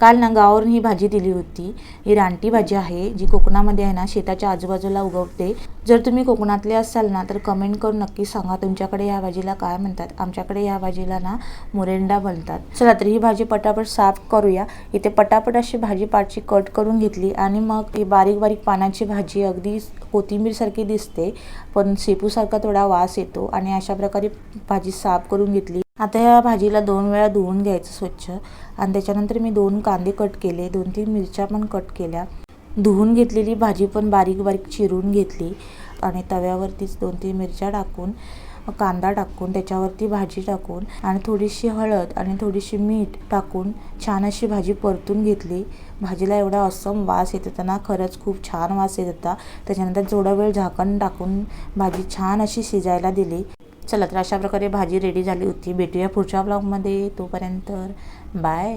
काल ना गावावरून ही भाजी दिली होती. ही रानटी भाजी आहे जी कोकणामध्ये आहे ना शेताच्या आजूबाजूला उगवते. जर तुम्ही कोकणातले असाल ना तर कमेंट करून नक्की सांगा तुमच्याकडे या भाजीला काय म्हणतात. आमच्याकडे या भाजीला ना मुरेंडा म्हणतात चला तर ही भाजी पटापट साफ करूया. इथे पटापट अशी भाजी पाटची कट करून घेतली आणि मग ही बारीक बारीक पानाची भाजी अगदी कोथिंबीरसारखी दिसते पण शेपूसारखा थोडा वास येतो आणि अशा प्रकारे भाजी साफ करून घेतली. आता या भाजीला दोन वेळा धुवून घ्यायचं स्वच्छ. आणि त्याच्यानंतर मी दोन कांदे कट केले दोन तीन मिरच्या पण कट केल्या. धुवून घेतलेली भाजी पण बारीक बारीक चिरून घेतली. आणि तव्यावरतीच दोन तीन मिरच्या टाकून कांदा टाकून त्याच्यावरती भाजी टाकून आणि थोडीशी हळद आणि थोडीशी मीठ टाकून छान अशी भाजी परतून घेतली. भाजीला एवढा असम वास येत होता ना खरंच खूप छान वास येत होता. त्याच्यानंतर थोडा वेळ झाकण टाकून भाजी छान अशी शिजायला दिली. चला तर अशा प्रकारे भाजी रेडी झाली होती. भेटूया पुढच्या ब्लॉगमध्ये तोपर्यंत बाय